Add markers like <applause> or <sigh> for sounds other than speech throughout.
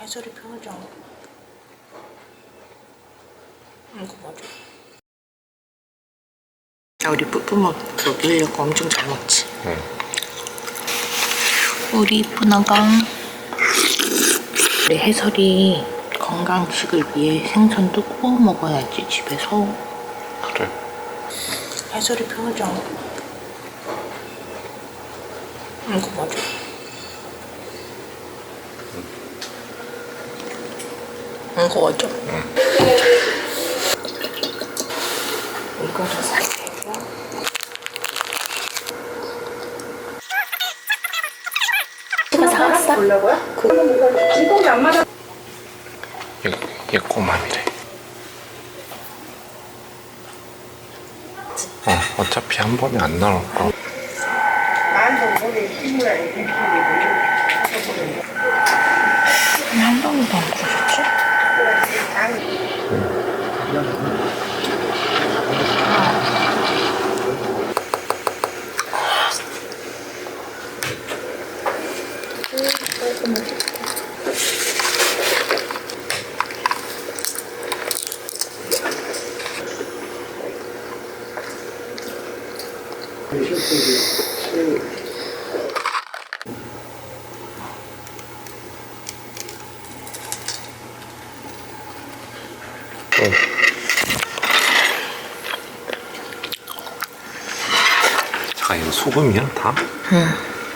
해설이 표정. 이거 맞아. 야, 우리 뿌뿌 먹, 먹이려고 엄청 잘 먹지. 응. 우리 아가. 우리 해설이 건강식을 위해 생선도 구워 먹어야지, 집에서. 그래. 해설이 표정. 이거 맞 아. 이거 맞아. 이거를 살게고. 제가 사왔어. 얘, 얘 꼬맘이래. 어, 어차피 한 번에 안 나올 거. 한 번도 안 주셨 지? 잠깐 이거 소금이야 다? 응.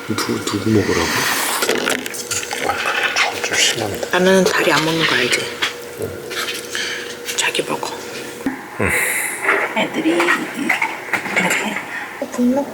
누구 누구 먹으라고? 와, 좀, 좀 심한데. 나는 다리 안 먹는 거 알지? 자기 먹어. 애들이 이렇게 어, 분노.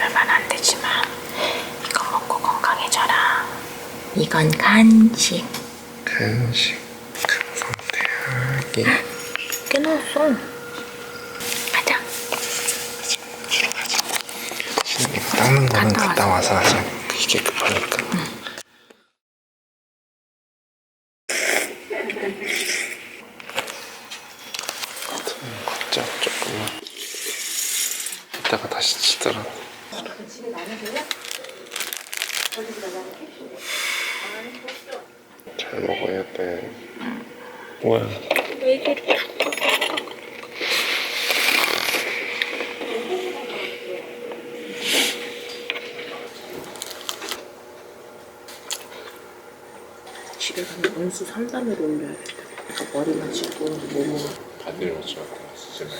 얼마나 안 되지만 이거 먹고 건강해져라. 이건 간식. 간식 꽤 넣었어. 가자. 이거 닦는 거는 갔다 갔다 와서 하자. 이게 급하니까. 걷자 조금만. 이따가 다시 치더라. 잘 먹어야 돼. 뭐야? 집에 가면 온수 3단으로 올려야겠다. 머리만 씻고 몸은 바디를 맞춰 쓰지 마.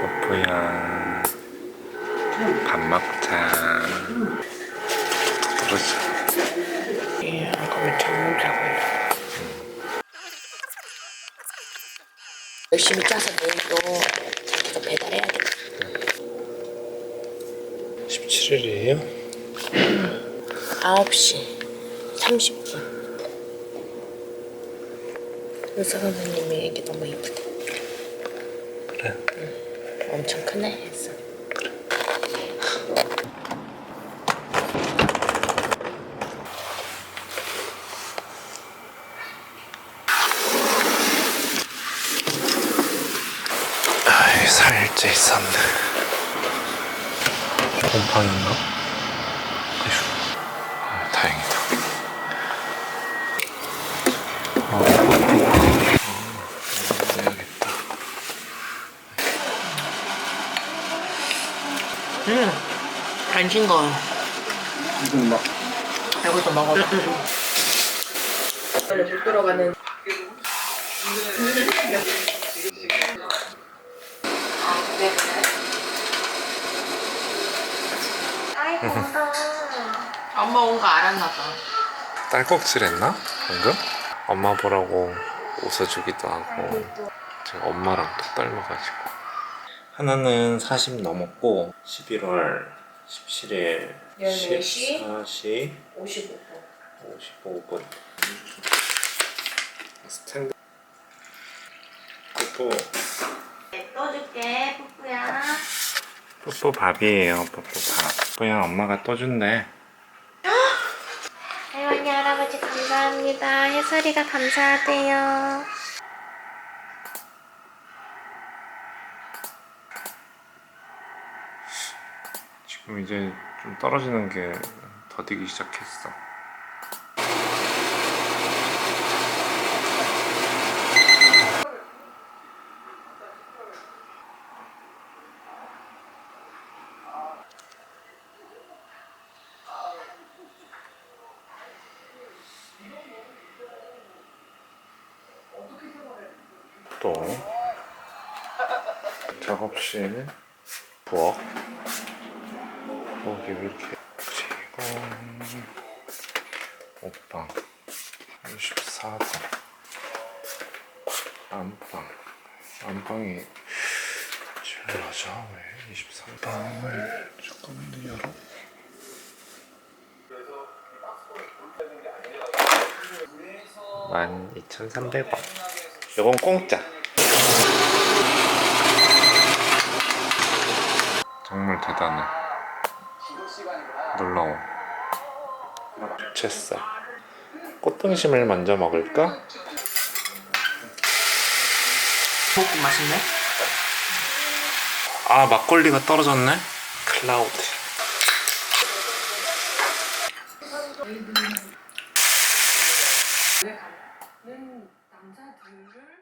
뽀뽀야. 밥 먹자. 그러자. 열심히 짜서 내일도 자기가 배달해야겠다. 17일이에요? 9시 30분. 의사 선생님이 얘기 너무 이쁘대. 그래. 응. 엄청 크네 했어. 아이, 있었네. 곰팡인가? 아휴. 아, 다행이다. 어, 해야겠다. 응. 안 싱거워. 지금 막 이것도 먹어. 원래 못 들어가는. 엄마 온 거 알았나 봐. 딸꾹질 했나? 방금? 엄마 보라고 웃어주기도 하고 제가 엄마랑 또 닮아가지고 하나는 40 넘었고 11월 17일 14시? 14시 55분. 55분 스탠드 뽀 떠줄게, 뿌뿌야. 뽀뽀 밥이에요 뽀뽀 밥 뽀뽀야 엄마가 떠준대 <gasps> 할머니 할아버지 감사합니다. 혜설이가 감사하대요. 지금 이제 좀 떨어지는 게 더디기 시작했어 또 작업실 부엌. 왜 이렇게 지금 옷방 24번. 안방. 안방이 낮아 왜 23방을 조금 더 열어? 만 2,300원 이건 공짜. 정말 대단해. 놀라워. 채살 꽃등심을 먼저 먹을까? 볶음 맛있네? 아 막걸리가 떨어졌네? 클라우드. 음. 남자들을